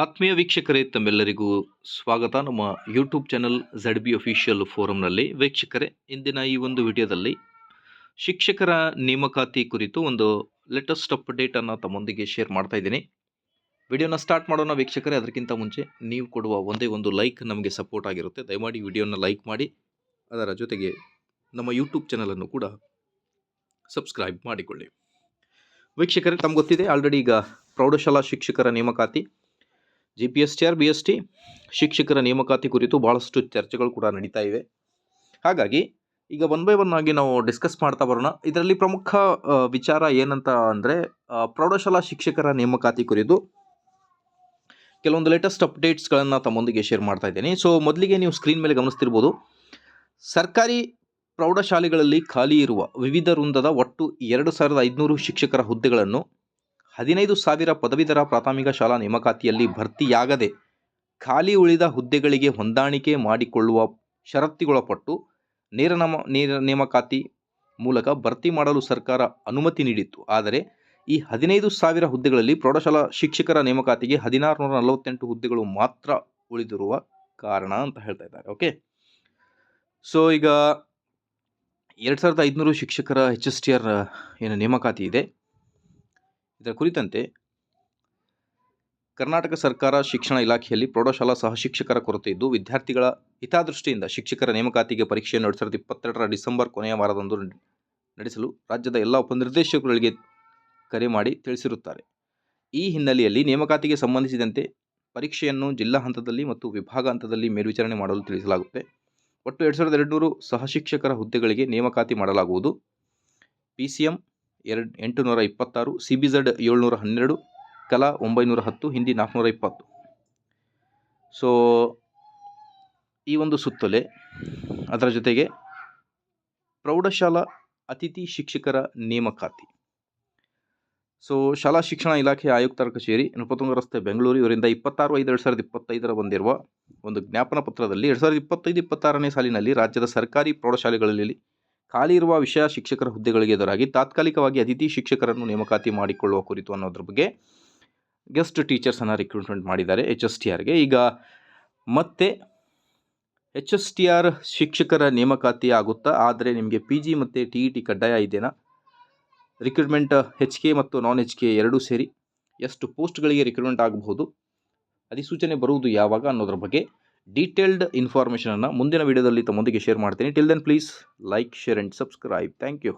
ಆತ್ಮೀಯ ವೀಕ್ಷಕರೇ, ತಮ್ಮೆಲ್ಲರಿಗೂ ಸ್ವಾಗತ. ನಮ್ಮ YouTube channel Z B official ಫೋರಂನಲ್ಲಿ ವೀಕ್ಷಕರೇ, ಇಂದಿನ ಈ ಒಂದು ವಿಡಿಯೋದಲ್ಲಿ ಶಿಕ್ಷಕರ ನೇಮಕಾತಿ ಕುರಿತು ಒಂದು ಲೇಟೆಸ್ಟ್ ಅಪ್ಡೇಟನ್ನು ತಮ್ಮೊಂದಿಗೆ ಶೇರ್ ಮಾಡ್ತಾ ಇದ್ದೀನಿ. ವಿಡಿಯೋನ ಸ್ಟಾರ್ಟ್ ಮಾಡೋಣ ವೀಕ್ಷಕರೇ, ಅದಕ್ಕಿಂತ ಮುಂಚೆ ನೀವು ಕೊಡುವ ಒಂದೇ ಒಂದು ಲೈಕ್ ನಮಗೆ ಸಪೋರ್ಟ್ ಆಗಿರುತ್ತೆ. ದಯಮಾಡಿ ವಿಡಿಯೋನ ಲೈಕ್ ಮಾಡಿ, ಅದರ ಜೊತೆಗೆ ನಮ್ಮ ಯೂಟ್ಯೂಬ್ ಚಾನಲನ್ನು ಕೂಡ ಸಬ್ಸ್ಕ್ರೈಬ್ ಮಾಡಿಕೊಳ್ಳಿ. ವೀಕ್ಷಕರೇ, ತಮ್ಗೆ ಗೊತ್ತಿದೆ ಆಲ್ರೆಡಿ ಈಗ ಪ್ರೌಢಶಾಲಾ ಶಿಕ್ಷಕರ ನೇಮಕಾತಿ. G P S T R B S T ಶಿಕ್ಷಕರ ನೇಮಕಾತಿ ಕುರಿತು ಭಾಳಷ್ಟು ಚರ್ಚೆಗಳು ಕೂಡ ನಡೀತಾ ಇವೆ. ಹಾಗಾಗಿ ಈಗ ಒನ್ ಬೈ ಒನ್ ಆಗಿ ನಾವು ಡಿಸ್ಕಸ್ ಮಾಡ್ತಾ ಬರೋಣ. ಇದರಲ್ಲಿ ಪ್ರಮುಖ ವಿಚಾರ ಏನಂತ ಅಂದರೆ ಪ್ರೌಢಶಾಲಾ ಶಿಕ್ಷಕರ ನೇಮಕಾತಿ ಕುರಿತು ಕೆಲವೊಂದು ಲೇಟೆಸ್ಟ್ ಅಪ್ಡೇಟ್ಸ್ಗಳನ್ನು ತಮ್ಮೊಂದಿಗೆ ಶೇರ್ ಮಾಡ್ತಾ ಇದ್ದೀನಿ. ಸೊ ಮೊದಲಿಗೆ ನೀವು ಸ್ಕ್ರೀನ್ ಮೇಲೆ ಗಮನಿಸ್ತಿರ್ಬೋದು. ಸರ್ಕಾರಿ ಪ್ರೌಢಶಾಲೆಗಳಲ್ಲಿ ಖಾಲಿ ಇರುವ ವಿವಿಧ ವೃಂದದ ಒಟ್ಟು ಎರಡು ಸಾವಿರದ ಐದುನೂರು ಶಿಕ್ಷಕರ ಹುದ್ದೆಗಳನ್ನು ಹದಿನೈದು ಸಾವಿರ ಪದವೀಧರ ಪ್ರಾಥಮಿಕ ಶಾಲಾ ನೇಮಕಾತಿಯಲ್ಲಿ ಭರ್ತಿಯಾಗದೆ ಖಾಲಿ ಉಳಿದ ಹುದ್ದೆಗಳಿಗೆ ಹೊಂದಾಣಿಕೆ ಮಾಡಿಕೊಳ್ಳುವ ಷರತ್ತಿಗೊಳಪಟ್ಟು ನೇರ ನಮ, ನೇರ ನೇಮಕಾತಿ ಮೂಲಕ ಭರ್ತಿ ಮಾಡಲು ಸರ್ಕಾರ ಅನುಮತಿ ನೀಡಿತ್ತು. ಆದರೆ ಈ ಹದಿನೈದು ಸಾವಿರ ಹುದ್ದೆಗಳಲ್ಲಿ ಪ್ರೌಢಶಾಲಾ ಶಿಕ್ಷಕರ ನೇಮಕಾತಿಗೆ ಹದಿನಾರು ನೂರ ನಲವತ್ತೆಂಟು ಹುದ್ದೆಗಳು ಮಾತ್ರ ಉಳಿದಿರುವ ಕಾರಣ ಅಂತ ಹೇಳ್ತಾ ಇದ್ದಾರೆ. ಓಕೆ? ಸೊ, ಈಗ ಎರಡು ಸಾವಿರದ ಐದುನೂರು ಶಿಕ್ಷಕರ ಎಚ್ ಎಸ್ ಟಿ ಆರ್, ಏನು ನೇಮಕಾತಿ ಇದೆ. ಇದರ ಕುರಿತಂತೆ ಕರ್ನಾಟಕ ಸರ್ಕಾರ ಶಿಕ್ಷಣ ಇಲಾಖೆಯಲ್ಲಿ ಪ್ರೌಢಶಾಲಾ ಸಹ ಶಿಕ್ಷಕರ ಕೊರತೆ ಇದ್ದು, ವಿದ್ಯಾರ್ಥಿಗಳ ಹಿತಾದೃಷ್ಟಿಯಿಂದ ಶಿಕ್ಷಕರ ನೇಮಕಾತಿಗೆ ಪರೀಕ್ಷೆಯನ್ನು ಎರಡು ಸಾವಿರದ ಇಪ್ಪತ್ತೆರಡರ ಡಿಸೆಂಬರ್ ಕೊನೆಯ ವಾರದಂದು ನಡೆಸಲು ರಾಜ್ಯದ ಎಲ್ಲ ಉಪನಿರ್ದೇಶಕರುಗಳಿಗೆ ಕರೆ ಮಾಡಿ ತಿಳಿಸಿರುತ್ತಾರೆ. ಈ ಹಿನ್ನೆಲೆಯಲ್ಲಿ ನೇಮಕಾತಿಗೆ ಸಂಬಂಧಿಸಿದಂತೆ ಪರೀಕ್ಷೆಯನ್ನು ಜಿಲ್ಲಾ ಹಂತದಲ್ಲಿ ಮತ್ತು ವಿಭಾಗ ಹಂತದಲ್ಲಿ ಮೇಲ್ವಿಚಾರಣೆ ಮಾಡಲು ತಿಳಿಸಲಾಗುತ್ತೆ. ಒಟ್ಟು ಎರಡು ಸಾವಿರದ ಎರಡುನೂರು ಸಹ ಶಿಕ್ಷಕರ ಹುದ್ದೆಗಳಿಗೆ ನೇಮಕಾತಿ ಮಾಡಲಾಗುವುದು. ಪಿ ಸಿ ಎಂ ಎರಡು ಎಂಟುನೂರ ಇಪ್ಪತ್ತಾರು ಸಿ ಬಿ ಝಡ್ ಏಳ್ನೂರ ಹನ್ನೆರಡು ಕಲಾ ಒಂಬೈನೂರ ಹತ್ತು ಹಿಂದಿ ನಾಲ್ಕುನೂರ ಇಪ್ಪತ್ತು ಸೊ ಈ ಒಂದು ಸುತ್ತಲೆ ಅದರ ಜೊತೆಗೆ ಪ್ರೌಢಶಾಲಾ ಅತಿಥಿ ಶಿಕ್ಷಕರ ನೇಮಕಾತಿ. ಸೊ ಶಾಲಾ ಶಿಕ್ಷಣ ಇಲಾಖೆ ಆಯುಕ್ತರ ಕಚೇರಿ ನೃಪತುಂಗ ರಸ್ತೆ ಬೆಂಗಳೂರು ಇವರಿಂದ ಇಪ್ಪತ್ತಾರು ಐದು ಎರಡು ಸಾವಿರದ ಇಪ್ಪತ್ತೈದರ ಬಂದಿರುವ ಒಂದು ಜ್ಞಾಪನ ಪತ್ರದಲ್ಲಿ ಎರಡು ಸಾವಿರದ ಇಪ್ಪತ್ತೈದು ಇಪ್ಪತ್ತಾರನೇ ಸಾಲಿನಲ್ಲಿ ರಾಜ್ಯದ ಸರ್ಕಾರಿ ಪ್ರೌಢಶಾಲೆಗಳಲ್ಲಿ ಖಾಲಿ ಇರುವ ವಿಷಯ ಶಿಕ್ಷಕರ ಹುದ್ದೆಗಳಿಗೆ ಎದುರಾಗಿ ತಾತ್ಕಾಲಿಕವಾಗಿ ಅತಿಥಿ ಶಿಕ್ಷಕರನ್ನು ನೇಮಕಾತಿ ಮಾಡಿಕೊಳ್ಳುವ ಕುರಿತು ಅನ್ನೋದ್ರ ಬಗ್ಗೆ ಗೆಸ್ಟ್ ಟೀಚರ್ಸನ್ನು ರಿಕ್ರೂಟ್ಮೆಂಟ್ ಮಾಡಿದ್ದಾರೆ ಎಚ್ ಎಸ್ ಟಿ ಆರ್ಗೆ ಈಗ ಮತ್ತೆ ಎಚ್ ಎಸ್ ಟಿ ಆರ್ ಶಿಕ್ಷಕರ ನೇಮಕಾತಿ ಆಗುತ್ತಾ? ಆದರೆ ನಿಮಗೆ ಪಿ ಜಿ ಮತ್ತು ಟಿ ಇ ಟಿ ಕಡ್ಡಾಯ ಇದೆಯಾ ರಿಕ್ರೂಟ್ಮೆಂಟ್ ಹೆಚ್ ಕೆ ಮತ್ತು ನಾನ್ ಎಚ್ ಕೆ ಎರಡೂ ಸೇರಿ ಎಷ್ಟು ಪೋಸ್ಟ್ಗಳಿಗೆ ರಿಕ್ರೂಟ್ಮೆಂಟ್ ಆಗಬಹುದು? ಅಧಿಸೂಚನೆ ಬರುವುದು ಯಾವಾಗ ಅನ್ನೋದ್ರ ಬಗ್ಗೆ ಡೀಟೇಲ್ಡ್ ಇನ್ಫಾರ್ಮೇಷನನ್ನು ಮುಂದಿನ ವೀಡಿಯೋದಲ್ಲಿ ತಮ್ಮೊಂದಿಗೆ ಶೇರ್ ಮಾಡ್ತೀನಿ. Till then please like share and subscribe thank you